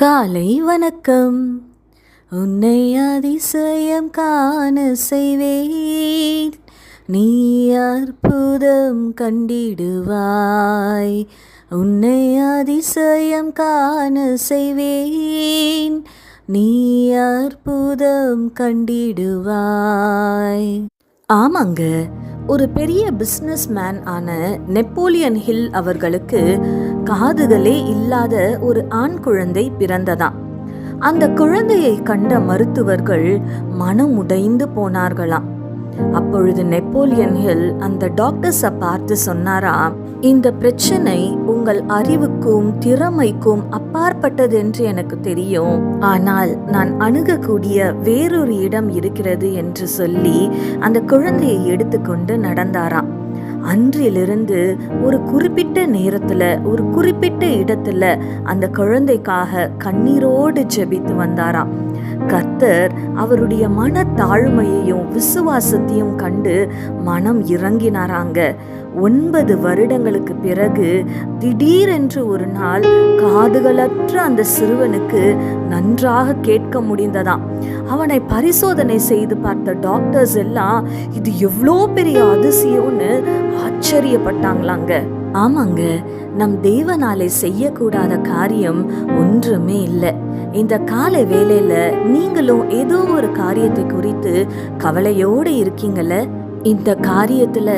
காலை வணக்கம். உன்னை அதிசயம் காண செய்வேன். நீ அற்புதம் கண்டிடுவாய். உன்னை அதிசயம் காண செய்வேன். நீ அற்புதம் கண்டிடுவாய். ஆமாங்க. ஒரு பெரிய பிஸ்னஸ் மேன் ஆன நெப்போலியன் ஹில் அவர்களுக்கு காதுகளே இல்லாத ஒரு ஆண் குழந்தை பிறந்ததாம். அந்த குழந்தையை கண்ட மருத்துவர்கள் மனம் உடைந்து போனார்களாம். அப்பொழுது நெப்போலியன் ஹில் அந்த டாக்டர்ஸை பார்த்து சொன்னாரா இந்த பிரச்சனை உங்கள் அறிவுக்கும் திறமைக்கும் அப்பாற்பட்டது என்று எனக்கு தெரியும். ஆனால் நான் அணுகக்கூடிய வேறொரு இடம் இருக்கிறது என்று சொல்லி அந்த குழந்தையை எடுத்துக்கொண்டு நடந்தாராம். அன்றிலிருந்து ஒரு குறிப்பிட்ட நேரத்துல ஒரு குறிப்பிட்ட இடத்துல அந்த குழந்தைக்காக கண்ணீரோடு ஜெபித்து வந்தாராம். கர்த்தர் அவருடைய மன தாழ்மையையும் விசுவாசத்தையும் கண்டு மனம் இறங்கினாராங்க. ஒன்பது வருடங்களுக்கு பிறகு திடீரென்று ஒரு நாள் காதுகளற்ற அந்த சிறுவனுக்கு நன்றாக கேட்க முடிந்ததாம். அவனை பரிசோதனை செய்து பார்த்த டாக்டர்ஸ் எல்லாம் இது எவ்வளோ பெரிய அதிசயம்னு ஆச்சரியப்பட்டாங்களாங்க. ஆமாங்க நம் தேவனாலே செய்யக்கூடாத காரியம் ஒன்றுமே இல்லை. இந்த கால வேலையில நீங்களும் ஏதோ ஒரு காரியத்தை குறித்து கவலையோடு இருக்கீங்களே இந்த காரியத்துல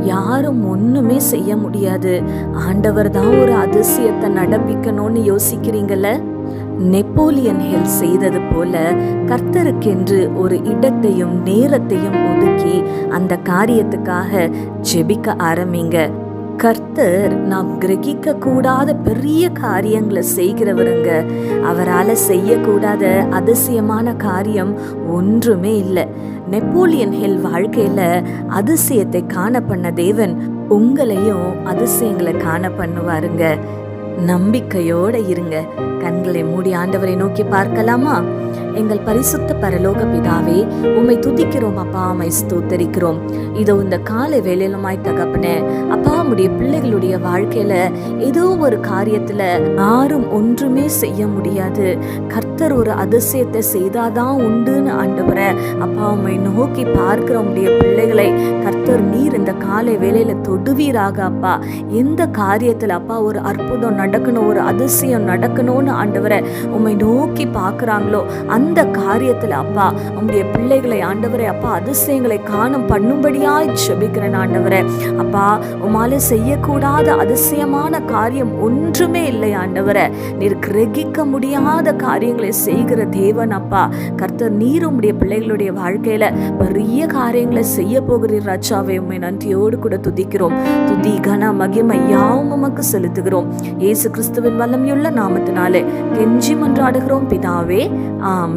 யாரும் ஒண்ணுமே செய்ய முடியாது. ஆண்டவர் தான் ஒரு அதிசயத்தை நடப்பிக்கணும்னு யோசிக்கிறீங்கள? நெப்போலியன் ஹில் செய்தது போல கர்த்தருக்கென்று ஒரு இடத்தையும் நேரத்தையும் ஒதுக்கி அந்த காரியத்துக்காக ஜெபிக்க ஆரம்பிங்க. கர்த்தர் நாம் கிரகிக்க கூடாத பெரிய காரியங்களை செய்கிறவருங்க. அவரால் செய்யக்கூடாத அதிசயமான காரியம் ஒன்றுமே இல்லை. நெப்போலியன் ஹில் வாழ்க்கையில் அதிசயத்தை காண பண்ண தேவன் உங்களையும் அதிசயங்களை காண பண்ணுவாருங்க. நம்பிக்கையோட இருங்க. கண்களை மூடி ஆண்டவரை நோக்கி பார்க்கலாமா? எங்கள் பரிசுத்த பரலோக பிதாவே உம்மை துதிக்கிறோம் அப்பா உம்மை ஸ்தோத்தரிக்கிறோம். இதோ இந்த காலை வேலையிலுமாய் தகப்பனே அப்பா உம்முடைய பிள்ளைகளுடைய வாழ்க்கையில ஏதோ ஒரு காரியத்துல யாரும் ஒன்றுமே செய்ய முடியாது. கர்த்தர் ஒரு அதிசயத்தை செய்தாதான் உண்டுன்னு ஆண்டவரை அப்பா உம்மை நோக்கி பார்க்கிற உம்முடைய பிள்ளைகளை கர்த்தர் நீர் இந்த காலை வேலையில தொடுவீராக அப்பா. எந்த காரியத்துல அப்பா ஒரு அற்புதம் நடக்கணும் ஒரு அதிசயம் நடக்கணும்னு ஆண்டவரை உம்மை நோக்கி பார்க்கறாங்களோ அந்த அந்த காரியத்தில் அப்பா உங்களுடைய பிள்ளைகளை ஆண்டவரை அப்பா அதிசயங்களை காணும் பண்ணும்படியாய் ஜெபிக்கிறேன் ஆண்டவரே. அப்பா உமால செய்யக்கூடாத அதிசயமான காரியம் ஒன்றுமே இல்லை ஆண்டவரே. நீர் கிரகிக்க முடியாத காரியங்களை செய்கிற தேவன் அப்பா. கர்த்தர் நீர் உம்முடைய பிள்ளைகளுடைய வாழ்க்கையில பெரிய காரியங்களை செய்ய போகிறீர் ராஜாவை. உண்மை நன்றியோடு கூட துதிக்கிறோம். துதி கன மகிமை யாவும் உமக்கு செலுத்துகிறோம். இயேசு கிறிஸ்துவின் வல்லமையுள்ள நாமத்தினாலே கெஞ்சி மன்றாடுகிறோம் பிதாவே. ஆம்